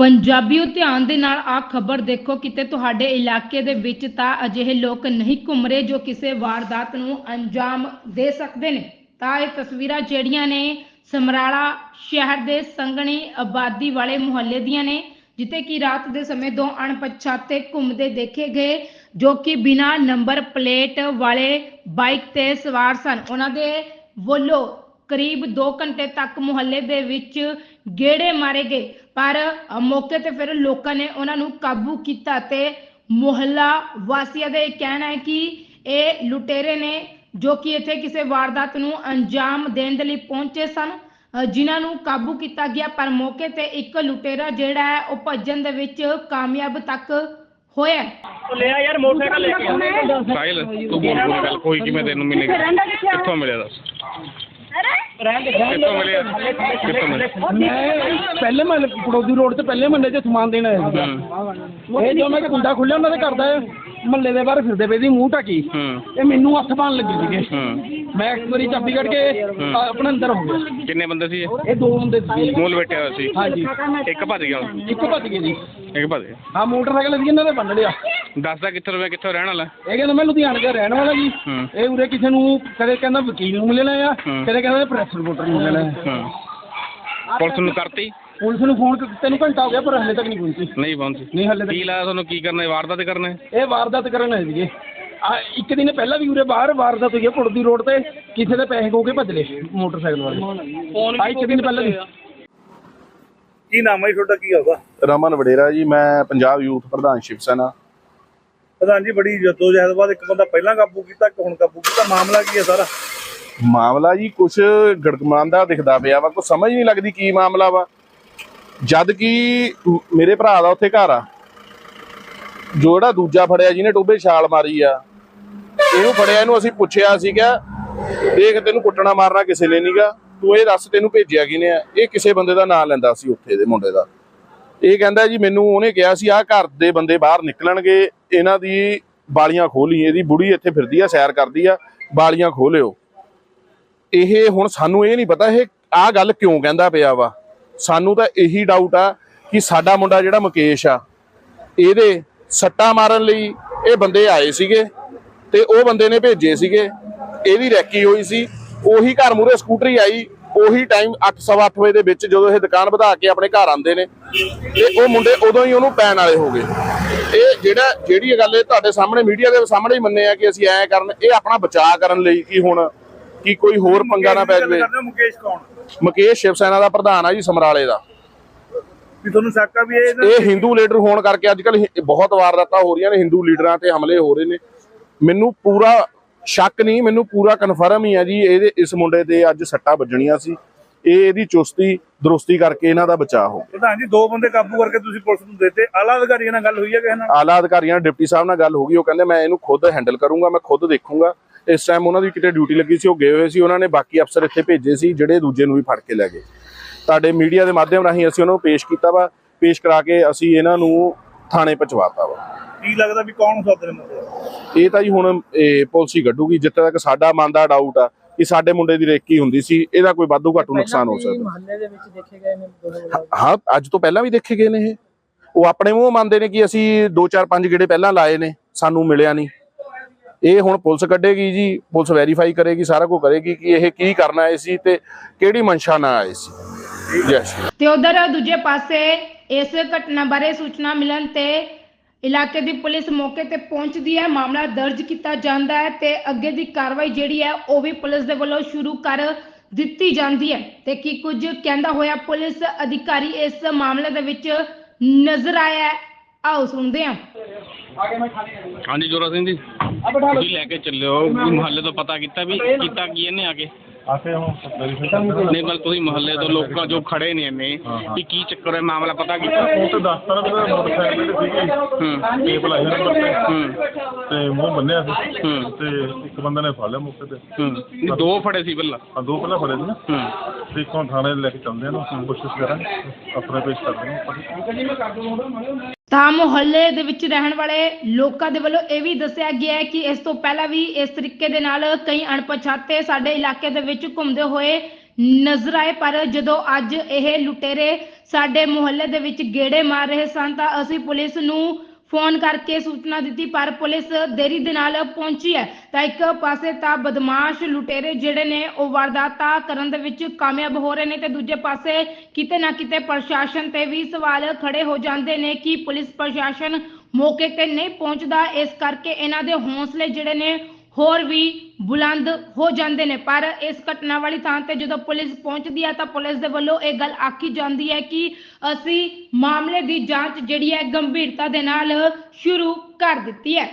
ਪੰਜਾਬੀਓ ਧਿਆਨ ਦੇ ਨਾਲ ਆ ਖਬਰ ਦੇਖੋ, ਕਿਤੇ ਤੁਹਾਡੇ ਇਲਾਕੇ ਦੇ ਵਿੱਚ ਤਾਂ ਅਜਿਹੇ ਲੋਕ ਨਹੀਂ ਘੁੰਮ ਰਹੇ ਜੋ ਕਿਸੇ ਵਾਰਦਾਤ ਨੂੰ ਅੰਜਾਮ ਦੇ ਸਕਦੇ ਨੇ। ਤਾਂ ਇਹ ਤਸਵੀਰਾਂ ਜਿਹੜੀਆਂ ਨੇ ਸਮਰਾਲਾ ਸ਼ਹਿਰ ਦੇ ਸੰਘਣੀ ਆਬਾਦੀ ਵਾਲੇ ਮੁਹੱਲੇ ਦੀਆਂ ਨੇ, ਜਿੱਥੇ ਕਿ ਰਾਤ ਦੇ ਸਮੇਂ ਦੋ ਅਣਪਛਾਤੇ ਘੁੰਮਦੇ ਦੇਖੇ ਗਏ, ਜੋ ਕਿ ਬਿਨਾਂ ਨੰਬਰ ਪਲੇਟ ਵਾਲੇ ਬਾਈਕ ਤੇ ਸਵਾਰ ਸਨ। ਉਹਨਾਂ ਦੇ ਵੱਲੋਂ ਕਰੀਬ 2 ਘੰਟੇ ਤੱਕ ਮੁਹੱਲੇ ਦੇ ਵਿੱਚ ਗੇੜੇ ਮਾਰੇ ਗਏ। ਪਰ ਮੌਕੇ ਤੇ ਫਿਰ ਲੋਕਾਂ ਨੇ ਉਹਨਾਂ ਨੂੰ ਕਾਬੂ ਕੀਤਾ ਤੇ ਮੁਹੱਲਾ ਵਾਸੀਆਂ ਦਾ ਇਹ ਕਹਿਣਾ ਹੈ ਕਿ ਇਹ ਲੁਟੇਰੇ ਨੇ ਜੋ ਕਿ ਇੱਥੇ ਕਿਸੇ ਵਾਰਦਾਤ ਨੂੰ ਅੰਜਾਮ ਦੇਣ ਦੇ ਲਈ ਪਹੁੰਚੇ ਸਨ ਜਿਨ੍ਹਾਂ ਨੂੰ ਕਾਬੂ ਕੀਤਾ ਗਿਆ। ਪਰ ਮੌਕੇ ਤੇ ਇੱਕ ਲੁਟੇਰਾ ਜਿਹੜਾ ਹੈ ਉਹ ਭੱਜਣ ਦੇ ਵਿੱਚ ਕਾਮਯਾਬ ਤੱਕ ਹੋਇਆ। ਲਿਆ ਯਾਰ ਮੋਟਰਸਾਈਕਲ ਲੈ ਕੇ ਆ। ਸਾਹਿਲ ਤੂੰ ਬੋਲ ਕੋਈ ਗੱਲ ਕੋਈ ਕਿਵੇਂ ਤੈਨੂੰ ਮਿਲੇਗਾ। ਕਿੱਥੋਂ ਮਿਲਿਆ ਦੱਸ? ਕਿੱਥੋਂ ਮਿਲਿਆ? ਕਿੱਥੋਂ ਮਿਲਿਆ? ਮੈਂ ਪਹਿਲੇ ਮਹੱਲੇ ਪੜੋਦੀ ਰੋਡ ਤੇ ਪਹਿਲੇ ਮਹੱਲੇ 'ਚ ਸਮਾਨ ਦੇਣ ਆਇਆ ਸੀਗਾ ਇਹ ਜੋ ਮੈਂ ਕੁੰਡਾ ਖੁੱਲਿਆ ਉਹਨਾਂ ਦੇ ਘਰ ਦਾ ਮਹੱਲੇ ਦੇ ਬਾਹਰ ਫਿਰਦੇ ਪਏ ਸੀ ਮੂੰਹ ਢੱਕੀ ਹੂੰ। ਇਹ ਮੈਨੂੰ ਹੱਥ ਪਾਣ ਲੱਗੇ ਸੀਗੇ। ਹੂੰ। ਮੈਂ ਇੱਕ ਵਾਰੀ ਚਾਬੀ ਕੱਢ ਕੇ ਆ, ਆਪਣੇ ਅੰਦਰ ਹੋ ਗਿਆ ਕਿੰਨੇ ਬੰਦੇ ਸੀ ਇਹ? ਇਹ ਦੋ ਹੁੰਦੇ ਸੀ। ਮੂਲ ਬੈਠਿਆ ਹੋਇਆ ਸੀ। ਹਾਂਜੀ। ਇੱਕ ਭੱਜ ਗਿਆ ਇੱਕ ਭੱਜ ਗਏ ਜੀ। ਇੱਕ ਭੱਜ ਗਿਆ। ਆ ਮੋਟਰਸਾਈਕਲ ਸੀ ਇਹਨਾਂ ਦੇ ਬੰਨ ਲਿਆ। ਦੱਸਦਾ ਕਿੱਥੋਂ ਰੁਪਏ ਕਿੱਥੋਂ ਰਹਿਣ ਵਾਲਾ? ਇਹ ਕਹਿੰਦਾ ਮੈਂ ਲੁਧਿਆਣੇ ਦਾ ਰਹਿਣ ਵਾਲਾ ਜੀ। ਹੂੰ। ਇਹ ਉਰੇ ਕਿਸੇ ਨੂੰ ਕਦੇ ਕਹਿੰਦਾ ਵਕੀਲ ਨੂੰ ਮਿਲਣਾ ਆ ਹੂੰ। ਕਦੇ ਕਹਿੰਦਾ ਪ੍ਰੈਸ ਰਿਪੋਰਟਰ ਨੂੰ ਮਿਲਣਾ ਆ ਹੂੰ। ਪੁਲਿਸ ਨੂੰ ਕਰਤੀ? ਪੁਲਿਸ ਨੂੰ ਫੋਨ ਕੀਤਾ ਨੂੰ ਘੰਟਾ ਹੋ ਗਿਆ ਪਰ ਹਲੇ ਤੱਕ ਨਹੀਂ ਪਹੁੰਚੀ। ਨਹੀਂ ਪਹੁੰਚੀ। ਨਹੀਂ ਹਲੇ ਤੱਕ ਕੀ ਲਾਇਆ ਤੁਹਾਨੂੰ? ਕੀ ਕਰਨਾ? ਹੈ ਵਾਰਦਾਤ ਕਰਨਾ ਹੈ? ਇਹ ਵਾਰਦਾਤ ਕਰਨ ਆਏ ਸੀਗੇ। ਆ ਇੱਕ ਦਿਨ ਪਹਿਲਾਂ ਵੀ ਉਰੇ ਬਾਹਰ ਵਾਰਦਾਤ ਹੋਈ ਹੈ ਪੁੜਦੀ ਰੋਡ ਤੇ ਕਿਸੇ ਦੇ ਪੈਸੇ ਖੋ ਕੇ ਭੱਜ ਲਏ ਮੋਟਰਸਾਈਕਲ ਵਾਲੇ। ਆ ਇੱਕ ਦਿਨ ਪਹਿਲਾਂ ਦੀ ਕੀ ਨਾਮ ਹੈ ਤੁਹਾਡਾ ਕੀ ਹੋਗਾ ਰਮਨ ਵਡੇਰਾ ਜੀ ਮੈਂ ਪੰਜਾਬ ਯੂਥ ਪ੍ਰਧਾਨ ਸ਼ਿਵ ਸੈਨਾ। ਪ੍ਰਧਾਨ ਜੀ ਬੜੀ ਜਦੋਜਹਿਦ ਬਾਅਦ ਇੱਕ ਬੰਦਾ ਪਹਿਲਾਂ ਕਾਬੂ ਕੀਤਾ ਇੱਕ ਹੁਣ ਕਾਬੂ ਕੀਤਾ। ਮਾਮਲਾ ਕੀ ਹੈ ਸਾਰਾ? ਮਾਮਲਾ ਜੀ ਕੁਝ ਗੜਗਮਾਂਦਾ ਦਿਖਦਾ ਪਿਆ ਵਾ ਕੋਈ ਸਮਝ ਨਹੀਂ ਲੱਗਦੀ ਕੀ ਮਾਮਲਾ ਵਾ। ਜਦ ਕਿ ਮੇਰੇ ਭਰਾ ਦਾ ਉੱਥੇ ਘਰ ਆ। ਜੋ ਜਿਹੜਾ ਦੂਜਾ ਫੜਿਆ ਜਿਹਨੇ ਟੋਬੇ ਛਾਲ ਮਾਰੀ ਆ ਇਹਨੂੰ ਫੜਿਆ, ਇਹਨੂੰ ਅਸੀਂ ਪੁੱਛਿਆ ਸੀਗਾ, ਦੇਖ ਤੈਨੂੰ ਕੁੱਟਣਾ ਮਾਰਨਾ ਕਿਸੇ ਨੇ ਨਹੀਂਗਾ ਤੂੰ ਇਹ ਦੱਸ ਤੈਨੂੰ ਭੇਜਿਆ ਕਿਨੇ ਆ? ਇਹ ਕਿਸੇ ਬੰਦੇ ਦਾ ਨਾਂ ਲੈਂਦਾ ਸੀ ਉੱਥੇ ਦੇ ਮੁੰਡੇ ਦਾ। ਇਹ ਕਹਿੰਦਾ ਜੀ, ਮੈਨੂੰ ਉਹਨੇ ਕਿਹਾ ਸੀ, ਆਹ ਘਰ ਦੇ ਬੰਦੇ ਬਾਹਰ ਨਿਕਲਣਗੇ, ਇਹਨਾਂ ਦੀ ਬਾਲੀਆਂ ਖੋਲੀ, ਇਹਦੀ ਬੁੜੀ ਇੱਥੇ ਫਿਰਦੀ ਆ, ਸੈਰ ਕਰਦੀ ਆ, ਬਾਲੀਆਂ ਖੋਲਿਓ। ਇਹ ਹੁਣ ਸਾਨੂੰ ਇਹ ਨਹੀਂ ਪਤਾ, ਇਹ ਆਹ ਗੱਲ ਕਿਉਂ ਕਹਿੰਦਾ ਪਿਆ ਵਾ? ਸਾਨੂੰ ਤਾਂ ਇਹੀ ਡਾਊਟ ਆ ਕਿ ਸਾਡਾ ਮੁੰਡਾ ਜਿਹੜਾ ਮੁਕੇਸ਼ ਆ, ਇਹਦੇ ਸੱਟਾ ਮਾਰਨ ਲਈ ਇਹ ਬੰਦੇ ਆਏ ਸੀਗੇ। ਤੇ ਉਹ ਬੰਦੇ ਨੇ ਭੇਜੇ ਸੀਗੇ। ਇਹਦੀ ਰੈਕੀ ਹੋਈ ਸੀ। ਉਹੀ ਘਰ ਮੂਰੇ ਸਕੂਟਰੀ ਆਈ। ਉਹੀ ਟਾਈਮ 8:30 ਵਜੇ ਦੇ ਵਿੱਚ ਜਦੋਂ ਇਹ ਦੁਕਾਨ ਵਧਾ ਕੇ ਆਪਣੇ ਘਰ ਆਉਂਦੇ ਨੇ ਤੇ ਉਹ ਮੁੰਡੇ ਉਦੋਂ ਹੀ ਉਹਨੂੰ ਪੈਣ ਵਾਲੇ ਹੋ ਗਏ। ਇਹ ਜਿਹੜਾ ਜਿਹੜੀ ਇਹ ਗੱਲ ਇਹ ਤੁਹਾਡੇ ਸਾਹਮਣੇ ਮੀਡੀਆ ਦੇ ਸਾਹਮਣੇ ਹੀ ਮੰਨੇ ਆ ਕਿ ਅਸੀਂ ਐਂ ਕਰਨ ਇਹ ਆਪਣਾ ਬਚਾਅ ਕਰਨ ਲਈ ਕਿ ਹੁਣ ਕਿ ਕੋਈ ਹੋਰ ਪੰਗਾ ਨਾ ਪੈ ਜਾਵੇ। ਮੁਕੇਸ਼ ਕੌਣ? ਮੁਕੇਸ਼ ਸ਼ਿਵ ਸੈਨਾ ਦਾ ਪ੍ਰਧਾਨ ਆ ਜੀ ਸਮਰਾਲੇ ਦਾ। ਵੀ ਤੁਹਾਨੂੰ ਸ਼ੱਕ ਆ ਵੀ ਇਹ ਇਹ ਹਿੰਦੂ ਲੀਡਰ ਹੋਣ ਕਰਕੇ ਅੱਜ ਕੱਲ ਬਹੁਤ ਵਾਰਦਾਤਾਂ ਹੋ ਰਹੀਆਂ ਨੇ ਹਿੰਦੂ ਲੀਡਰਾਂ ਤੇ ਹਮਲੇ ਹੋ ਰਹੇ ਨੇ। ਮੈਨੂੰ ਪੂਰਾ ਸ਼ੱਕ ਨਹੀਂ ਮੈਨੂੰ ਪੂਰਾ ਕਨਫਰਮ ਹੀ ਆ ਜੀ ਇਹਦੇ ਇਸ ਮੁੰਡੇ ਤੇ ਅੱਜ ਸੱਟਾਂ ਵੱਜਣੀਆਂ ਸੀ। ਇਹ ਇਹਦੀ ਚੁਸਤੀ ਦਰੁਸਤੀ ਕਰਕੇ ਇਹਨਾਂ ਦਾ ਬਚਾਅ ਹੋ ਪ੍ਰਧਾਨ ਜੀ ਦੋ ਬੰਦੇ ਕਾਬੂ ਕਰਕੇ ਤੁਸੀਂ ਪੁਲਿਸ ਨੂੰ ਦਿੱਤੇ। ਆਲਾ ਅਧਿਕਾਰੀਆਂ ਨਾਲ ਗੱਲ ਹੋਈ ਹੈ ਕਿਸੇ ਨਾਲ? ਆਲਾ ਅਧਿਕਾਰੀਆਂ ਨਾਲ ਡਿਪਟੀ ਸਾਹਿਬ ਨਾਲ ਗੱਲ ਹੋ ਗਈ ਉਹ ਕਹਿੰਦੇ ਮੈਂ ਇਹਨੂੰ ਖੁਦ ਹੈਂਡਲ ਕਰੂੰਗਾ ਮੈਂ ਖੁਦ ਦੇਖੂੰਗਾ। ਇਸ ਟਾਈਮ ਉਹਨਾਂ ਦੀ ਕਿਤੇ ਡਿਊਟੀ ਲੱਗੀ ਸੀ ਉਹ ਗਏ ਹੋਏ ਸੀ ਉਹਨਾਂ ਨੇ ਬਾਕੀ ਅਫਸਰ ਇੱਥੇ ਭੇਜੇ ਸੀ ਜਿਹੜੇ ਦੂਜੇ ਨੂੰ ਵੀ ਫੜ ਕੇ ਲੈ ਗਏ। ਤੁਹਾਡੇ ਮੀਡੀਆ ਦੇ ਮਾਧਿਅਮ ਰਾਹੀਂ ਅਸੀਂ ਉਹਨਾਂ ਨੂੰ ਪੇਸ਼ ਕੀਤਾ ਵਾ ਪੇਸ਼ ਕਰਾ ਕੇ ਅਸੀਂ ਇਹਨਾਂ ਨੂੰ ਥਾਣੇ ਪਹੁੰਚਵਾਤਾ ਵਾ। ਕੀ ਲੱਗਦਾ ਵੀ ਕੌਣ ਸੱਦ ਰਹੇ ਇਹ ਤਾਂ ਜੀ ਹੁਣ ਇਹ ਪੁਲਿਸ ਕੱਢੂਗੀ ਜਿੱਥੇ ਤੱਕ ਸਾਡਾ ਮਨ ਦਾ ਡਾਊਟ ਆ ਕਿ ਸਾਡੇ ਮੁੰਡੇ ਦੀ ਰੇਕੀ ਹੁੰਦੀ ਸੀ ਇਹਦਾ ਕੋਈ ਵਾਧੂ ਘਾਟੂ ਨੁਕਸਾਨ ਹੋ ਸਕਦਾ। ਨੇ ਹਾਂ ਅੱਜ ਤੋਂ ਪਹਿਲਾਂ ਵੀ ਦੇਖੇ ਗਏ ਨੇ ਇਹ। ਉਹ ਆਪਣੇ ਮੂੰਹ ਮੰਨਦੇ ਨੇ ਕਿ ਅਸੀਂ 2 4 5 ਗੇੜੇ ਪਹਿਲਾਂ ਲਾਏ ਨੇ ਸਾਨੂੰ ਮਿਲਿਆ ਨਹੀਂ। ਇਹ ਹੁਣ ਪੁਲਿਸ ਕੱਢੇਗੀ ਜੀ ਪੁਲਿਸ ਵੈਰੀਫਾਈ ਕਰੇਗੀ ਸਾਰਾ ਕੁਝ ਕਰੇਗੀ ਕਿ ਇਹ ਕੀ ਕਰਨ ਆਏ ਸੀ ਤੇ ਕਿਹੜੀ ਮਨਸ਼ਾ ਨਾਲ ਆਏ ਸੀ। ਤੇ ਉਧਰ ਦੂਜੇ ਪਾਸੇ ਇਸ ਘਟਨਾ ਬਾਰੇ ਸੂਚਨਾ ਮਿਲਣ ਤੇ ਇਲਾਕੇ ਦੀ ਪੁਲਿਸ ਮੌਕੇ ਤੇ ਪਹੁੰਚਦੀ ਹੈ। ਮਾਮਲਾ ਦਰਜ ਕੀਤਾ ਜਾਂਦਾ ਹੈ ਤੇ ਅੱਗੇ ਦੀ ਕਾਰਵਾਈ ਜਿਹੜੀ ਹੈ, ਉਹ ਵੀ ਪੁਲਿਸ ਦੇ ਵੱਲੋਂ ਸ਼ੁਰੂ ਕਰ ਦਿੱਤੀ ਜਾਂਦੀ ਹੈ। ਤੇ ਕੀ ਕੁਝ ਕਹਿੰਦਾ ਹੋਇਆ ਪੁਲਿਸ ਅਧਿਕਾਰੀ ਇਸ ਮਾਮਲੇ ਦੇ ਵਿੱਚ ਨਜ਼ਰ ਆਇਆ ਹੈ। ਆਓ ਸੁਣਦੇ ਹਾਂ। ਹਾਂਜੀ ਜੋਰਾ ਸਿੰਘ ਜੀ। ਤੁਸੀਂ ਲੈ ਕੇ ਚੱਲਿਓ। ਮੁਹੱਲੇ ਤੋਂ ਪਤਾ ਕੀਤਾ ਵੀ ਕੀਤਾ ਕੀ ਇਹਨੇ ਆ ਕੇ? ਆਕੇ ਹੁਣ ਨਹੀਂ ਮਤਲਬ ਤੁਸੀਂ ਮੁਹੱਲੇ ਤੋਂ ਲੋਕਾਂ ਜੋ ਖੜੇ ਨੇ ਇਹਨੇ ਕਿ ਕੀ ਚੱਕਰ ਹੈ ਮਾਮਲਾ ਪਤਾ ਕੀਤਾ? ਉਹ ਤੇ ਦੱਸ ਤਾ ਨਾ ਮੋਟਰਸਾਈਕਲ ਤੇ ਸੀਗੀ। ਹੂੰ। ਤੇ ਹੂੰ। ਤੇ ਮੂੰਹ ਬੰਨਿਆ ਸੀ। ਹੂੰ। ਤੇ ਇੱਕ ਬੰਦੇ ਨੇ ਫੜ ਲਿਆ ਮੌਕੇ ਤੇ। ਹੂੰ। ਦੋ ਫੜੇ ਸੀ ਪਹਿਲਾਂ। ਆ ਦੋ ਪਹਿਲਾਂ ਫੜੇ ਸੀ ਨਾ। ਹੂੰ। ਤੇ ਇੱਕ ਥਾਣੇ ਲੈ ਕੇ ਚੱਲਦੇ ਆ ਨਾ। ਕੋਸ਼ਿਸ਼ ਕਰਾਂਗੇ। ਆਪਣੇ ਪੇਸ਼ ਕਰਦੇ ਹਾਂ ਤਾਂ ਮੁਹੱਲੇ ਦੇ ਵਿੱਚ ਰਹਿਣ ਵਾਲੇ ਲੋਕਾਂ ਦੇ ਵੱਲੋਂ ਇਹ ਵੀ ਦੱਸਿਆ ਗਿਆ ਹੈ ਕਿ ਇਸ ਤੋਂ ਪਹਿਲਾਂ ਵੀ ਇਸ ਤਰੀਕੇ ਦੇ ਨਾਲ ਕਈ ਅਣਪਛਾਤੇ ਸਾਡੇ ਇਲਾਕੇ ਦੇ ਵਿੱਚ ਘੁੰਮਦੇ ਹੋਏ ਨਜ਼ਰ ਆਏ, ਪਰ ਜਦੋਂ ਅੱਜ ਇਹ ਲੁਟੇਰੇ ਸਾਡੇ ਮੁਹੱਲੇ ਦੇ ਵਿੱਚ ਗੇੜੇ ਮਾਰ ਰਹੇ ਸਨ ਤਾਂ ਅਸੀਂ ਪੁਲਿਸ ਨੂੰ ਫੋਨ ਕਰਕੇ ਸੂਚਨਾ ਦਿੱਤੀ, ਪਰ ਪੁਲਿਸ ਦੇਰੀ ਦੇ ਨਾਲ ਪਹੁੰਚੀ ਹੈ। ਤਾਂ ਇੱਕ ਪਾਸੇ ਤਾਂ ਬਦਮਾਸ਼ ਲੁਟੇਰੇ ਜਿਹੜੇ ਨੇ, ਉਹ ਵਾਰਦਾਤਾਂ ਕਰਨ ਦੇ ਵਿੱਚ ਕਾਮਯਾਬ ਹੋ ਰਹੇ ਨੇ ਤੇ ਦੂਜੇ ਪਾਸੇ ਕਿਤੇ ਨਾ ਕਿਤੇ ਪ੍ਰਸ਼ਾਸਨ ਤੇ ਵੀ ਸਵਾਲ ਖੜੇ ਹੋ ਜਾਂਦੇ ਨੇ ਕਿ ਪੁਲਿਸ ਪ੍ਰਸ਼ਾਸਨ ਮੌਕੇ ਤੇ ਨਹੀਂ ਪਹੁੰਚਦਾ। ਇਸ ਕਰਕੇ ਇਹਨਾਂ ਦੇ ਹੌਸਲੇ ਜਿਹੜੇ ਨੇ ਹੋਰ ਵੀ ਬੁਲੰਦ ਹੋ ਜਾਂਦੇ ਨੇ। ਪਰ ਇਸ ਘਟਨਾ ਵਾਲੀ ਥਾਂ ਤੇ ਜਦੋਂ ਪੁਲਿਸ ਪਹੁੰਚਦੀ ਹੈ ਤਾਂ ਪੁਲਿਸ ਦੇ ਵੱਲੋਂ ਇਹ ਗੱਲ ਆਖੀ ਜਾਂਦੀ ਹੈ ਕਿ ਅਸੀਂ ਮਾਮਲੇ ਦੀ ਜਾਂਚ ਜਿਹੜੀ ਹੈ ਗੰਭੀਰਤਾ ਦੇ ਨਾਲ ਸ਼ੁਰੂ ਕਰ ਦਿੱਤੀ ਹੈ।